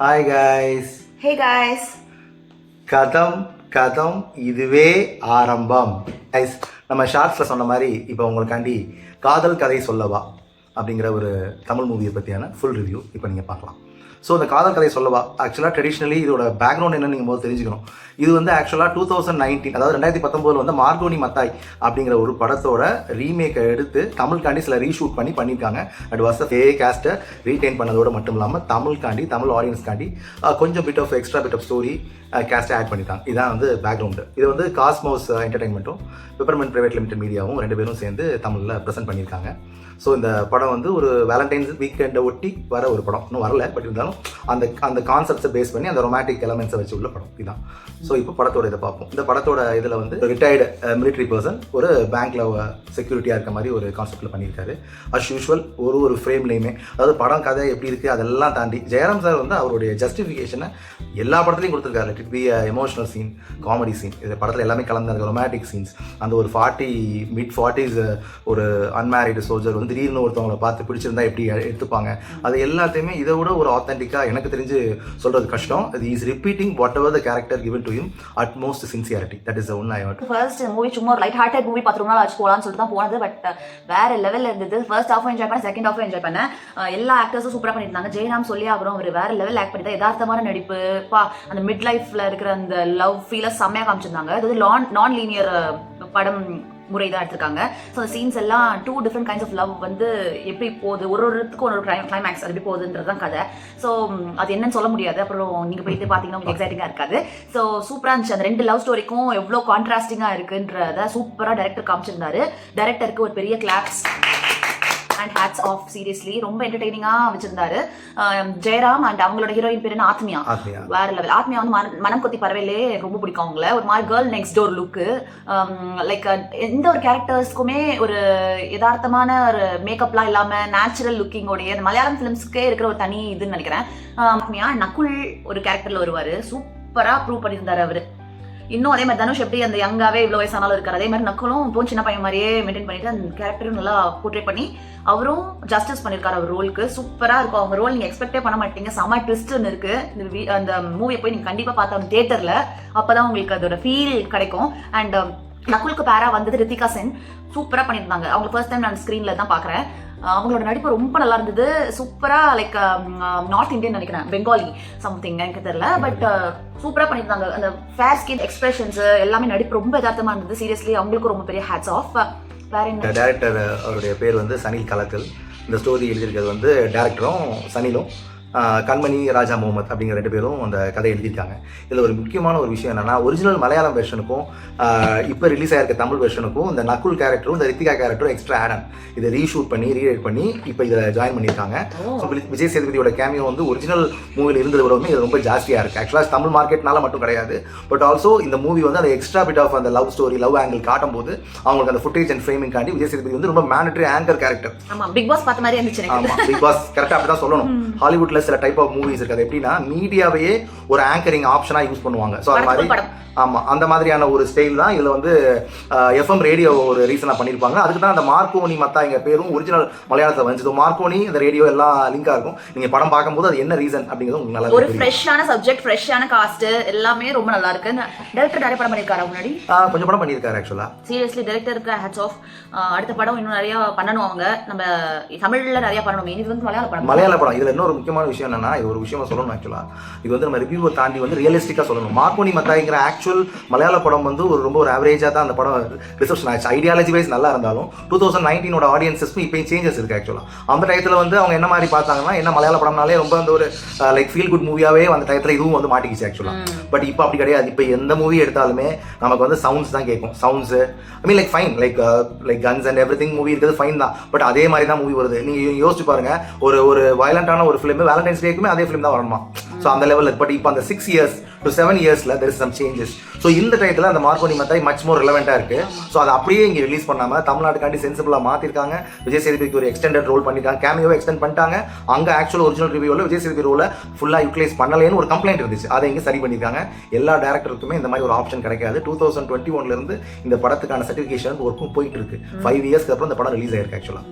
Hi guys hey guys கதம் கதம் இதுவே ஆரம்பம். கைஸ் நம்ம ஷார்ட்ஸில் சொன்ன மாதிரி இப்போ உங்களுக்காண்டி காதல் கதை சொல்லவா அப்படிங்கிற ஒரு தமிழ் மூவியை பற்றியான ஃபுல் ரிவ்யூ இப்போ நீங்கள் பார்க்கலாம். ஸோ இந்த காதல் கதை சொல்லவா? ஆக்சுவலாக ட்ரெடிஷ்னலி இதோட பேக்ரவுண்ட் என்னன்னு நீங்கள் போது தெரிஞ்சுக்கணும். இது வந்து ஆக்சுவலாக டூ தௌசண்ட் நைன்டீன் அதாவது ரெண்டாயிரத்தி பத்தொம்போதில் வந்து மார்கோனி மத்தாய் அப்படிங்கிற ஒரு படத்தோட ரீமேக்கை எடுத்து தமிழ்காண்டி சில ரீஷூட் பண்ணி பண்ணியிருக்காங்க. அட் வாஸ் ஃபே கேஸ்ட்டை ரீடைன் பண்ணதோட மட்டும் இல்லாமல் தமிழ்காண்டி தமிழ் ஆடியன்ஸ்காண்டி கொஞ்சம் bit of extra bit of story கேஸ்ட்டை add பண்ணிட்டாங்க இதான் வந்து பேக்ரவுண்டு இது வந்து காஸ்மோஸ் என்டர்டைன்மெண்ட்டும் பெப்பர்மெண்ட் ப்ரைவேட் லிமிடெட் மீடியாவும் ரெண்டு பேரும் சேர்ந்து தமிழில் ப்ரெசென்ட் பண்ணியிருக்காங்க. ஸோ இந்த படம் வந்து ஒரு வேலண்டைன்ஸ் வீக்கெண்டை ஒட்டி வர ஒரு படம். இன்னும் வரல பட் இருந்தாலும் அந்த அந்த கான்செப்ட்ஸை பேஸ் பண்ணி அந்த ரொமாட்டிக் எலமெண்ட்ஸை வச்சு உள்ள படம். இதுதான் ஸோ இப்போ படத்தோட இதை பார்ப்போம். இந்த படத்தோட இதில் வந்து ரிட்டையர்டு மிலிட்ரி பர்சன் ஒரு பேங்க்ல uh, செக்யூரிட்டியாக uh, இருக்க மாதிரி ஒரு கான்செப்டில் பண்ணியிருக்காரு. அஸ் யூஷுவல் ஒரு ஒரு ஃப்ரேம்லேயுமே அதாவது படம் கதை எப்படி இருக்குது அதெல்லாம் தாண்டி ஜெயராம் சார் வந்து அவருடைய ஜஸ்டிஃபிகேஷனை எல்லா படத்துலையும் கொடுத்துருக்காரு. It be emotional scene uh, comedy scene இது படத்தில் எல்லாமே கலந்து அந்த ரொமாட்டிக் சீன்ஸ் அந்த ஒரு ஃபார்ட்டி மிட் ஃபார்ட்டிஸ் ஒரு அன்மேரிடு சோல்ஜர் வந்து திடீர்னு ஒருத்தவங்களை பார்த்து பிடிச்சிருந்தா எப்படி எடுத்துப்பாங்க? அது எல்லாத்தையுமே இதை விட ஒரு ஆத்தென்டிக்காக எனக்கு தெரிஞ்சு சொல்கிறது கஷ்டம். இது is repeating whatever the character given to him utmost sincerity that is one I what first movie சும்மா ஒரு லைட் ஹார்ட்டட் மூவி பத்து நாள் ஆச்சு போகலான்னு சொல்லிட்டு தான் போனது பட் uh, வேற லெவலில் இருந்தது. ஃபர்ஸ்ட் ஹாஃப் என்ஜாய் பண்ண செகண்ட் ஹாஃப் என்ஜாய் பண்ணேன். Uh, எல்லா ஆக்டர்ஸும் சூப்பராக பண்ணியிருந்தாங்க. ஜெயராம் சொல்லி அப்புறம் அவர் வேற லெவல் ஆக்ட் பண்ணி யதார்த்தமான நடிப்பு. பா அந்த மிட் லைஃப்ல இருக்கிற அந்த லவ் ஃபீலை செம்மையாக காமிச்சிருந்தாங்க. அது நான் நான் லீனியர் படம் முறை தான் எடுத்திருக்காங்க ஸோ சீன்ஸ் எல்லாம் two different kinds of love வந்து எப்படி போகுது? ஒரு ஒருத்துக்கும் ஒரு ஒரு கிளைமேக்ஸ் அது எப்படி போகுதுன்றது தான் கதை. ஸோ அது என்னன்னு சொல்ல முடியாது. அப்புறம் நீங்கள் போயிட்டு பார்த்தீங்கன்னா உங்களுக்கு எக்ஸைட்டிங்காக இருக்காது. ஸோ சூப்பராக இருந்துச்சு. அந்த ரெண்டு லவ் ஸ்டோரிக்கும் எவ்வளோ கான்ட்ராஸ்டிங்காக இருக்குன்றத சூப்பராக டேரக்டர் காமிச்சிருந்தாரு. டேரக்டருக்கு ஒரு பெரிய claps and hats off seriously ரொம்ப என்டர்டெய்னிங்காக வச்சிருந்தாரு. ஜெயராம் அண்ட் அவங்களோட ஹீரோயின் பேர் என்ன? ஆத்மியா. வேற லெவல் ஆத்மியா வந்து மன- மனம் கொத்தி பறவையிலே ரொம்ப பிடிக்கும் அவங்கள. ஒரு மாதிரி girl next door look like எந்த ஒரு கேரக்டர்ஸ்க்குமே ஒரு யதார்த்தமான ஒரு மேக்கப்லாம் இல்லாம நேச்சுரல் லுக்கிங்கோடைய அந்த மலையாளம் ஃபிலிம்ஸ்க்கே இருக்கிற ஒரு தனி இதுன்னு நினைக்கிறேன். ஆத்மியா நகுல் ஒரு கேரக்டர்ல வருவாரு. சூப்பரா ப்ரூவ் பண்ணியிருந்தாரு அவரு. இன்னும் அதே மாதிரி தனுஷ் எப்படி அந்த யங்காவே இவ்வளோ வயசானாலும் இருக்காரு? அதே மாதிரி நக்கலும் இப்போ சின்ன பையன் மாதிரியே மெயின்டைன் பண்ணிட்டு அந்த கேரக்டரும் நல்லா போர்ட்ரே பண்ணி அவரும் ஜஸ்டிஸ் பண்ணியிருக்காரு அவர் ரோலுக்கு சூப்பராக இருக்கும். அவங்க ரோல் நீங்கள் எக்ஸ்பெக்டே பண்ண மாட்டீங்க. செம ட்விஸ்ட்னு இருக்கு. இந்த அந்த மூவியை போய் நீங்கள் கண்டிப்பாக பார்த்தா தேட்டரில் அப்போ தான் உங்களுக்கு அதோட ஃபீல் கிடைக்கும். அண்ட் நக்குலுக்கு பேரா வந்தது ரித்திகா சென். சூப்பராக பண்ணியிருந்தாங்க அவங்க ஃபர்ஸ்ட் டைம் நான் ஸ்க்ரீனில் தான் பார்க்குறேன் அவங்களோட நடிப்பு ரொம்ப நல்லா இருந்தது. சூப்பராக லைக் நார்த் இந்தியன் நினைக்கிறேன். பெங்காலி சம்திங் எனக்கு தெரியல. பட் சூப்பராக பண்ணியிருந்தாங்க. அந்த ஃபேர் ஸ்கின் எக்ஸ்பிரஷன்ஸ் எல்லாமே நடிப்பு ரொம்ப யதார்த்தமாக இருந்தது. சீரியஸ்லி அவங்களுக்கும் ரொம்ப பெரிய ஹேட்ஸ் ஆஃப் வேற என்ன? டேரக்டர் அவருடைய பேர் வந்து சனில் கலக்கல். இந்த ஸ்டோரி எழுதியிருக்கிறது வந்து டேரக்டரும் சனிலும். கண்மணி ராஜா முகமது அப்படிங்கிற ரெண்டு பேரும் அந்த கதை எழுதியிருக்காங்க. இதில் ஒரு முக்கியமான ஒரு விஷயம் என்னன்னா ஒரிஜினல் மலையாளம் வெர்ஷனுக்கும் இப்போ ரிலீஸ் ஆயிருக்க தமிழ் வெர்ஷனுக்கும் இந்த நகுல் கேரக்டரும் இந்த ரித்திகா கேரக்டரும் எக்ஸ்ட்ரா ஆட் இதை ரீஷூட் பண்ணி ரீரைட் பண்ணி இப்போ இதில் ஜாயின் பண்ணியிருக்காங்க. விஜய் சேதுபதியோட கேமியோ வந்து ஒரிஜினல் மூவியில் இருந்ததை விடவுமே இது ரொம்ப ஜாஸ்தியாக இருக்குது ஆக்சுவலாக தமிழ் மார்க்கெட்னால மட்டும் கிடையாது. பட் ஆல்சோ இந்த மூவி வந்து அந்த எக்ஸ்ட்ரா பிட் ஆஃப் அந்த லவ் ஸ்டோரி லவ் ஆங்கிள் காட்டும்போது அவங்களுக்கு அந்த ஃபுட்டேஜ் அண்ட் ஃப்ரேமிங் காண்டி விஜய் சேதுபதி வந்து ரொம்ப மேண்டட்ரி ஆங்கர் கேரக்டர் ஆமா பிக் பாஸ் பார்த்த மாதிரி இருந்துச்சு எனக்கு. ஆமா பிக் பாஸ் கரெக்டாக அப்படி தான் சொல்லணும். ஹாலிவுட்ல சில டைப் ஆஃப் மூவிஸ் இருக்கு அது எப்படின்னா மீடியாவையே ஒரு ஆங்கரிங் ஆப்ஷனா யூஸ் பண்ணுவாங்க. ஸோ அது மாதிரி படம். ஆமா அந்த மாதிரியான ஒரு ஸ்டைல் தான் இதுல வந்து எஃப்எம் ரேடியோ ஒரு ரீசனா பண்ணிருப்பாங்க. அதுக்கு தான் அந்த மார்க்கோனி மத்தா எங்க பேரும் ஒரிஜினல் மலையாளத்தில் வந்துச்சு. மார்க்கோனி இந்த ரேடியோ எல்லாம் லிங்கா இருக்கும். நீங்க படம் பார்க்கும்போது அது என்ன ரீசன் அப்படிங்கிறது உங்களுக்கு நல்லா ஒரு ஃப்ரெஷ்ஷான சப்ஜெக்ட் ஃப்ரெஷ்ஷான காஸ்ட் எல்லாமே ரொம்ப நல்லா இருக்கு. டேரக்டர் நிறைய படம் பண்ணியிருக்காரு முன்னாடி? கொஞ்சம் படம் பண்ணியிருக்காரு ஆக்சுவலா சீரியஸ்லி டேரக்டருக்கு ஹேட்ஸ் ஆஃப் அடுத்த படம் இன்னும் நிறைய பண்ணணும் அவங்க. நம்ம தமிழ்ல நிறைய பண்ணணும். இது வந்து மலையாள படம். மலையாள படம். இதுல இன்னொரு முக்கியமான விஷயம் என்னன்னா இது ஒரு விஷயமா சொல்லணும் ஆக்சுவலா இது வந்து நம்ம ரிவ்யூவை தாண்டி வந்து ரியலிஸ்டிக்கா சொல்லணும். மார்க்கோனி மத்தாய்ங்கிற ஆக்சுவல் மலையாள படம் வந்து ஒரு ரொம்ப ஒரு ஆவரேஜா தான் அந்த படம் ரிசப்ஷன் ஆச்சு. ஐடியாலஜி வைஸ் நல்லா இருந்தாலும் டூ தௌசண்ட் நைன்டீனோட ஆடியன்ஸஸ்க்கும் இப்பயும் சேஞ்சஸ் இருக்கு ஆக்சுவலா அந்த டயத்துல வந்து அவங்க என்ன மாதிரி பார்த்தாங்கன்னா என்ன மலையாள படம்னாலே ரொம்ப அந்த ஒரு லைக் ஃபீல் குட் மூவியாவே அந்த டயத்துல இதுவும் வந்து மாட்டிக்கிச்சு ஆக்சுவலா பட் இப்போ அப்படி கிடையாது. இப்போ எந்த மூவி எடுத்தாலுமே நமக்கு வந்து சவுண்ட்ஸ் தான் கேட்கும். Sounds I mean like fine like like guns and everything movie இருக்கிறது ஃபைன் தான். பட் அதே மாதிரி தான் மூவி வருது. நீங்க யோசிச்சு பாருங்க. ஒரு ஒரு வயலண்டான ஒரு ஃபிலிம் வேலண்டைன்ஸ் டேக்குமே அதே ஃபிலிம் தான் வரணுமா? ஸோ அந்த லெவலில் பட் இப்போ அந்த சிக்ஸ் இயர்ஸ் டு செவன் இயர்ஸ்ல there is some changes so இந்த டயத்தில் அந்த மார்க்கோனி மத்தாய் மச் மோர் ரிலவெண்ட்டாக இருக்கு. ஸோ அதை அப்படியே இங்கே ரிலீஸ் பண்ணாம தமிழ்நாட்டுக்காண்டி சென்சிபிளாக மாற்றிருக்காங்க விஜய் சேதுபதிக்கு ஒரு எக்ஸ்டெண்டட் ரோல் பண்ணிருக்காங்க. கேமியோவை எக்ஸ்டெண்ட் பண்ணிட்டாங்க. அங்கே ஆக்சுவல் ஒரிஜினல் ரிவ்யூவில் விஜய் சேதுபதி ரோலை ஃபுல்லாக யூட்டிலைஸ் பண்ணலைன்னு ஒரு கம்ப்ளைண்ட் இருந்துச்சு. அதை இங்கே சரி பண்ணியிருக்காங்க எல்லா டேரக்டருக்குமே இந்த மாதிரி ஒரு ஆப்ஷன் கிடைக்காது. டூ தௌசண்ட் டுவெண்ட்டி ஒன்லேருந்து இந்த படத்துக்கான சர்டிஃபிகேஷன் ஒர்க்கும் போயிட்டு இருக்கு. ஃபைவ் இயர்ஸ்க்கு அப்புறம் இந்த படம் ரிலீஸ் ஆயிருக்கு ஆக்சுவலாக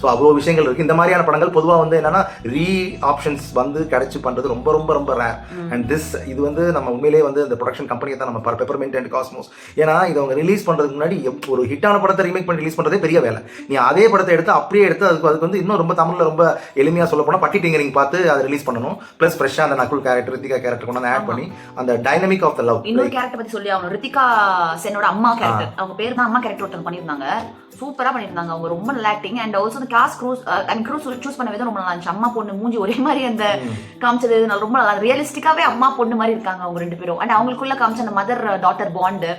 ஸோ அவ்வளோ விஷயங்கள் இருக்கு. இந்த மாதிரியான படங்கள் பொதுவாக வந்து என்னன்னா ரீ ஆப்ஷன்ஸ் வந்து கிடைச்சு ரொம்ப ரொம்ப ரொம்ப ரொம்ப ரேர் அண்ட் திஸ் இது வந்து நம்ம உண்மையிலேயே வந்து இந்த ப்ரொடக்ஷன் கம்பெனியை தான் நம்ம பெப்பர்மெண்ட் அண்ட் காஸ்மோஸ் ஏன்னா இதை அவங்க ரிலீஸ் பண்ணுறதுக்கு முன்னாடி ஒரு ஹிட்டான படத்தை ரீமேக் பண்ணி ரிலீஸ் பண்ணுறதே பெரிய வேலை. நீ அதே படத்தை எடுத்து அப்படியே எடுத்து அதுக்கு அதுக்கு வந்து இன்னும் ரொம்ப தமிழில் ரொம்ப எளிமையாக சொல்ல போனால் பட்டி டிங்கரிங் பார்த்து அதை ரிலீஸ் பண்ணணும். ப்ளஸ் ஃப்ரெஷ்ஷாக அந்த நக்குல் கேரக்டர் ரித்திகா கேரக்டர் கொண்டு வந்து ஆட் பண்ணி அந்த டைனமிக் ஆஃப் த லவ் இன்னொரு கேரக்டர் பத்தி சொல்லி ஆகணும். ரித்திகா சென்னோட அம்மா கேரக்டர் அவங்க பேர் தான் அம்மா கேரக்டர் ஒருத்தவங்க பண்ணியிருந்தாங்க. சூப்பரா பண்ணியிருந்தாங்க. அவங்க ரொம்ப நல்லா ஆக்டிங் அண்ட் ஆல்சோ அந்த class crews and crews choose பண்ண விதம் ரொம்ப நல்லா இருந்துச்சு. அம்மா பொண்ணு மூஞ்சி ஒரே மாதிரி அந்த காமிச்சது ரொம்ப நல்லா ரியலிஸ்டிக்காவே அம்மா பொண்ணு மாதிரி இருக்காங்க. அவங்க ரெண்டு பேரும். அண்ட் அவங்களுக்குள்ள காமிச்ச அந்த மதர் டாட்டர் பாண்டு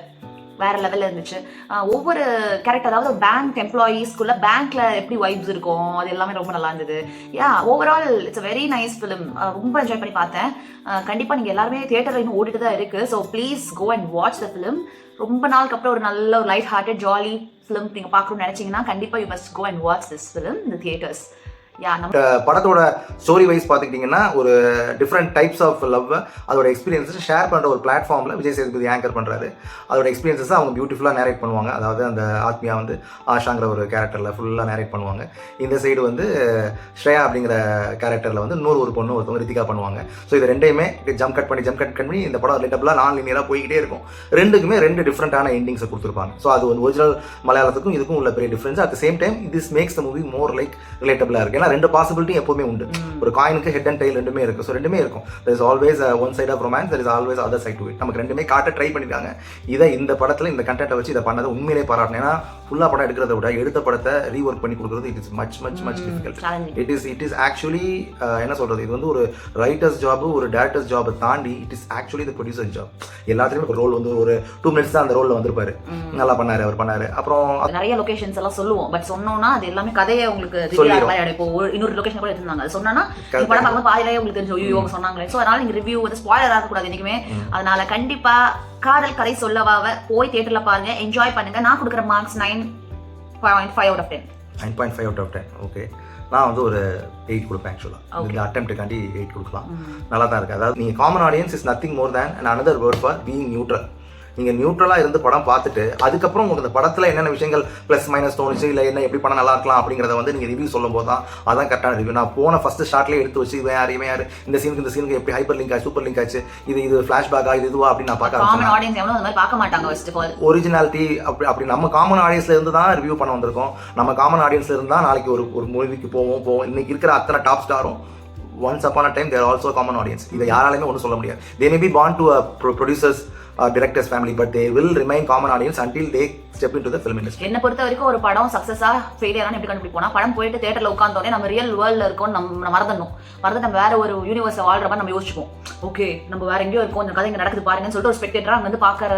வேற லெவல்ல இருந்துச்சு. Uh, ஒவ்வொரு கேரக்டர் அதாவது பேங்க் எம்ப்ளாயீஸ்க்குள்ள பேங்க்ல எப்படி வைப்ஸ் இருக்கும்? அது எல்லாமே ரொம்ப நல்லா இருந்தது. Yeah overall it's very nice film ரொம்ப என்ஜாய் பண்ணி பார்த்தேன். Uh, கண்டிப்பா நீங்க எல்லாருமே தியேட்டர்ல இன்னும் ஓடிட்டு தான் இருக்கு. So please go and watch the film ரொம்ப நாளுக்கு அப்புறம் ஒரு நல்ல ஒரு லைட் ஹார்ட்டட் ஜாலி ஃபிலிம் நீங்க பார்க்கணும்னு நினைச்சீங்கன்னா கண்டிப்பா you must go and watch this film இந்த தியேட்டர்ஸ் படத்தோட ஸ்டோரி வைஸ் பார்த்துக்கிட்டிங்கன்னா ஒரு டிஃப்ரெண்ட் டைப்ஸ் ஆஃப் லவ் அதோட எக்ஸ்பீரியன்ஸஸ் ஷேர் பண்ணுற ஒரு பிளாட்ஃபார்மில் விஜய் சேதுபதி ஆங்கர் பண்ணுறாரு அதோட எக்ஸ்பீரியன்ஸஸ் அவங்க பியூட்டிஃபுல்லாக நேரேட் பண்ணுவாங்க. அதாவது அந்த ஆத்மியா வந்து ஆஷாங்கிற ஒரு கேரக்டரில் ஃபுல்லாக நேரேட் பண்ணுவாங்க. இந்த சைடு வந்து ஸ்ரேயா அப்படிங்கிற கேரக்டரில் வந்து இன்னொரு ஒரு பொண்ணு ஒருத்தவங்க ரித்திகா பண்ணுவாங்க. ஸோ இது ரெண்டையுமே ஜம்ப் கட் பண்ணி ஜம்ப் கட் பண்ணி இந்த படம் ரிலேட்டபிளாக நான் லீனியராக போய்கிட்டே இருக்கும். ரெண்டுக்குமே ரெண்டு டிஃப்ரெண்ட்டான எண்டிங்ஸை கொடுத்துருப்பாங்க. ஸோ அது ஒரு ஒரிஜினல் மலையாளத்துக்கும் இதுக்கும் உள்ள பெரிய difference at same time this makes the movie more like ரிலேட்டபிளாக இருக்கு. ஏன்னா ரெண்டு பாசிபிலிட்டி எப்பவுமே உண்டு. ஒரு காயினுக்கு ஹெட் அண்ட் டைல் ரெண்டுமே இருக்கு. ஸோ ரெண்டுமே இருக்கும். There is always one side of romance there is always other side to it நமக்கு ரெண்டுமே காட்ட ட்ரை பண்ணிருக்காங்க. இதை இந்த படத்தில் இந்த கண்டென்ட்டை வச்சு இதை பண்ணதை உண்மையிலே பாராட்டணும். ஏன்னா ஃபுல்லாக படம் எடுக்கிறத விட எடுத்த படத்தை ரீஒர்க் பண்ணி கொடுக்குறது it is much much much difficult it is it is actually என்ன சொல்றது? இது வந்து ஒரு ரைட்டர்ஸ் ஜாப் ஒரு டேரக்டர்ஸ் ஜாபை தாண்டி it is actually the producer job எல்லாத்துலேயுமே ஒரு ரோல் வந்து ஒரு டூ மினிட்ஸ் தான் அந்த ரோலில் வந்திருப்பாரு. நல்லா பண்ணாரு அவர் பண்ணாரு. அப்புறம் நிறைய லொகேஷன்ஸ் எல்லாம் சொல்லுவோம். பட் சொன்னோம்னா அது எல்லாமே கதையை உங்களுக்கு இன்னொரு லொகேஷன் கூட எடுத்திருந்தாங்க. அது சொன்னா படம் பார்க்கும்போது பாதியிலே உங்களுக்கு தெரிஞ்சு ஐயோ அவங்க சொன்னாங்களே. ஸோ அதனால நீங்க ரிவ்யூ வந்து ஸ்பாயிலர் ஆகக்கூடாது என்னைக்குமே. அதனால கண்டிப்பா காதல் கதை சொல்லவாவ போய் தியேட்டர்ல பாருங்க என்ஜாய் பண்ணுங்க. நான் கொடுக்குற marks nine point five out of ten nine point five out of ten okay நான் வந்து ஒரு எயிட் கொடுப்பேன் ஆக்சுவலாக இந்த அட்டம்ப்ட்டுக்காண்டி எயிட் கொடுக்கலாம். நல்லா தான் இருக்குது அதாவது நீங்கள் common audience is nothing more than and another word for being neutral நீங்கள் நியூட்ரலாக இருந்து படம் பார்த்துட்டு அதுக்கப்புறம் உங்களுக்கு இந்த படத்தில் என்னென்ன விஷயங்கள் ப்ளஸ் மைனஸ் தோணுச்சு இல்லை என்ன எப்படி படம் நல்லா இருக்கலாம் அப்படிங்கிறத வந்து நீங்கள் ரிவ்யூ சொல்லும் போது தான் அதான் கரெக்டான ரிவ்யூ நான் போன ஃபஸ்ட்டு ஷார்ட்லேயே எடுத்து வச்சு இவன் யார் இவன் யார் இந்த சீனுக்கு இந்த சீனுக்கு எப்படி ஹைப்பர் லிங்க் ஆச்சு சூப்பர் லிங்க் ஆச்சு இது இது ஃப்ளாஷ்பேக்கா இது இதுவா அப்படின்னு நான் பார்க்க ஒரிஜினாலிட்டி அப்படி அப்படி நம்ம காமன் ஆடியன்ஸ்ல இருந்து தான் ரிவ்யூ பண்ண வந்திருக்கோம். நம்ம காமன் ஆடியன்ஸ்ல இருந்து தான் நாளைக்கு ஒரு ஒரு மூவிக்கு போவோம் போவோம். இன்னைக்கு இருக்கிற அத்தனை top ஸ்டாரும் once upon a time there also common audience இதை யாராலுமே ஒன்றும் சொல்ல முடியாது. They may be bound to producers directors family but they will remain common audience until they step in to the film industry என்ன பொறுத்த வரைக்கும் ஒரு படம் சக்ஸஸா ஃபெயிலியரான எப்படி கண்டுபிடிப்போம்னா படம் போயிட்டு தேட்டர்ல உட்காந்தோடனே நம்ம ரியல் வேர்ல்ட்ல இருக்கோம் நம்ம மறந்துடணும். மறந்து நம்ம வேற ஒரு யூனிவர்ஸை வாழ்ற மாதிரி நம்ம யோசிச்சுப்போம் ஓகே நம்ம வேற எங்கேயோ இருக்கோம் இந்த கதை இங்க நடக்குது பாருங்கன்னு சொல்லிட்டு ஒரு ஸ்பெக்டேட்டரா அங்க வந்து பாக்குற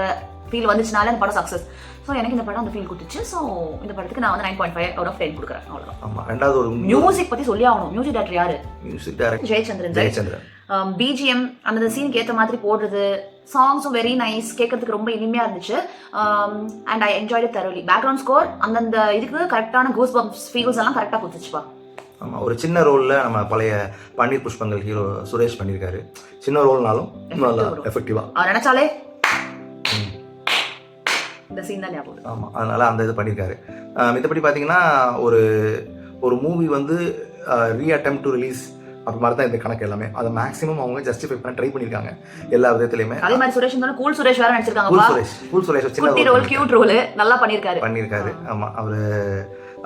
ஃபீல் வந்துச்சுனாலே அந்த படம் சக்ஸஸ் ஸோ எனக்கு இந்த படம் அந்த ஃபீல் கொடுத்துச்சு. ஸோ இந்த படத்துக்கு நான் வந்து nine point five out of ten கொடுக்குறேன் அவ்வளோதான் ஆமாம் ரெண்டாவது ஒரு மியூசிக் பத்தி சொல்லி ஆகணும். மியூசிக் டேரக்டர் யாரு? Music director Jayachandran Jayachandran. BGM அந்த சீனுக்கு ஏற்ற மாதிரி போடுறது சாங்ஸும் வெரி நைஸ் கேட்கறதுக்கு ரொம்ப இனிமையா இருந்துச்சு. And I enjoyed thoroughly background score அந்தந்த இதுக்கு கரெக்டான கூஸ் பம்ப்ஸ் ஃபீல்ஸ் எல்லாம் கரெக்டாக கொடுத்துச்சுப்பா. ஆமாம் ஒரு சின்ன ரோலில் நம்ம பழைய பன்னீர் புஷ்பங்கள் ஹீரோ சுரேஷ் பண்ணியிருக்காரு. சின்ன ரோல்னாலும் நல்லா எஃபெக்டிவாக நினைச்சாலே இந்த சீன் தான் ஞாபகம். ஆமாம் அதனால் அந்த இது பண்ணியிருக்காரு. மித்தபடி பார்த்தீங்கன்னா ஒரு ஒரு மூவி வந்து ரீ அட்டம் டு ரிலீஸ் அப்படி மாதிரி தான் இந்த கணக்கு எல்லாமே. அதை மேக்ஸிமம் அவங்க ஜஸ்டிஃபை பண்ண ட்ரை பண்ணியிருக்காங்க எல்லா விதத்துலையுமே. அதே மாதிரி சுரேஷ் கூல் சுரேஷ் வேற கூல் நடிச்சிருக்காங்கப்பா சுரேஷ். கூல் சுரேஷ் சின்ன ரோல் கியூட் ரோல் நல்லா பண்ணியிருக்காரு பண்ணியிருக்காரு ஆமாம் அவர்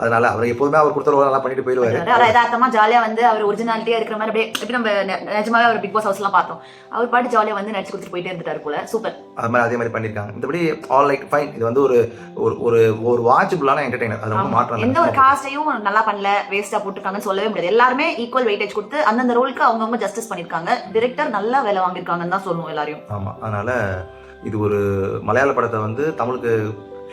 அதனால அவர் எப்போதுமே அவர் கொடுத்த ரோல் நல்லா பண்ணிட்டு போயிடுவாரு. அதான் யதார்த்தமா ஜாலியா வந்து அவர் ஒரிஜினாலிட்டியா இருக்கிற மாதிரி அப்படியே எப்படி நம்ம நிஜமாவே அவர் பிக் பாஸ் ஹவுஸ் எல்லாம் பார்த்தோம். அவர் பாட்டு ஜாலியா வந்து நடிச்சு கொடுத்துட்டு போயிட்டே இருந்துட்டாரு போல. சூப்பர் அது மாதிரி அதே மாதிரி பண்ணியிருக்காங்க மத்தபடி ஆல் லைக் ஃபைன் இது வந்து ஒரு ஒரு ஒரு வாட்சபிளான என்டர்டைனர் அது ரொம்ப மாற்றம் எந்த ஒரு. காஸ்டையும் நல்லா பண்ணல. வேஸ்டா போட்டுருக்காங்கன்னு சொல்லவே முடியாது. எல்லாருமே ஈக்குவல் வெயிட்டேஜ் கொடுத்து அந்தந்த ரோலுக்கு அவங்கவுங்க ஜஸ்டிஸ் பண்ணிருக்காங்க. டிரெக்டர் நல்லா வேலை வாங்கியிருக்காங்கன்னு தான் சொல்லுவோம் எல்லாரையும். ஆமாம் அதனால் இது ஒரு மலையாள படத்தை வந்து தமிழுக்கு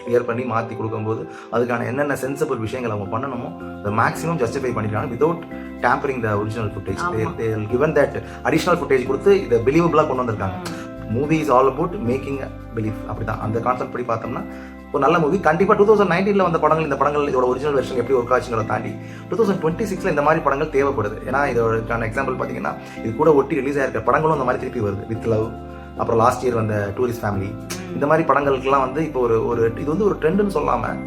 கிளியர் பண்ணி மாற்றி கொடுக்கும்போது அதுக்கான என்னென்ன சென்சிபிள் விஷயங்கள் அவங்க பண்ணணுமோ அதை மேக்ஸிமம் ஜஸ்டிஃபை பண்ணிருக்காங்க without tampering the original footage. Given that additional footage கொடுத்து இதை பிலீவபிளாக கொண்டு வந்திருக்காங்க. Movie is all about making belief அப்படி தான் அந்த கான்செப்ட் படி பார்த்தோம்னா ஒரு நல்ல மூவி கண்டிப்பாக டூ தௌசண்ட் நைன்டீனில் வந்த படங்கள் இந்த படங்கள் இதோட ஒரிஜினல் வெர்ஷன் எப்படி ஒர்க் ஆச்சுங்கிறத தாண்டி டூ தௌசண்ட் டுவெண்ட்டி சிக்ஸில் இந்த மாதிரி படங்கள் தேவைப்படுது. ஏன்னா இதோட எக்ஸாம்பிள் பார்த்தீங்கன்னா இது கூட ஒட்டி ரிலீஸ் ஆயிருக்க படங்களும் அந்த மாதிரி திருப்பி வருது. வித் லவ் அப்புறம் லாஸ்ட் இயர் வந்த டூரிஸ்ட் ஃபேமிலி இந்த மாதிரி படங்களுக்கெல்லாம் வந்து இப்போ ஒரு ஒரு இது வந்து ஒரு ட்ரெண்டுன்னு சொல்லாமல்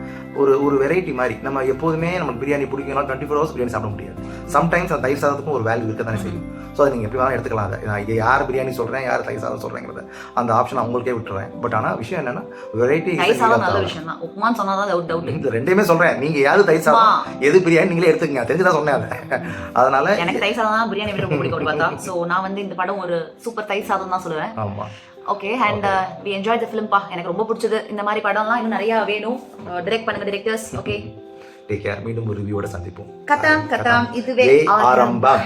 ஒரு ஒரு வெரைட்டி மாதிரி. நம்ம எப்போதுமே நமக்கு பிரியாணி பிடிக்கும்னா டுவெண்ட்டி ஃபோர் ஹவர்ஸ் பிரியாணி சாப்பிட முடியாது. சம்டைம்ஸ் அந்த தயிர் சாதத்துக்கும் ஒரு வேல்யூ இருக்க தானே செய்யும் ஸோ அதை நீங்கள் எப்படி வேணாலும் எடுத்துக்கலாம். அதை நான் இது யார் பிரியாணி சொல்கிறேன் யார் தயிர் சாதம் சொல்கிறேங்கிறத அந்த ஆப்ஷன் அவங்களுக்கே விட்டுறேன். பட் ஆனால் விஷயம் என்னன்னா வெரைட்டி தான். இந்த ரெண்டையுமே சொல்கிறேன் நீங்கள் யாரு தயிர் சாதம் எது பிரியாணி நீங்களே எடுத்துக்கங்க. தெரிஞ்சுதான் சொன்னேன் அதை. அதனால எனக்கு தயிர் சாதம் தான் பிரியாணி விட பிடிக்கும். பார்த்தா ஸோ நான் வந்து இந்த படம் ஒரு சூப்பர் தயிர் சாதம் தான் சொல்லுவேன். ஆமாம் okay and we enjoy the ஃபிலிம்பா எனக்கு ரொம்ப பிடிச்சது. இந்த மாதிரி படம்லாம் இன்னும் நிறைய வேணும். டிரெக்ட் பண்ணுங்க டிரெக்டர்ஸ் ஓகே டேக் கேர் மீண்டும் ஒரு ரிவ்யூவோட சந்திப்போம். கதாம் கதாம். இதுவே ஆரம்பம்.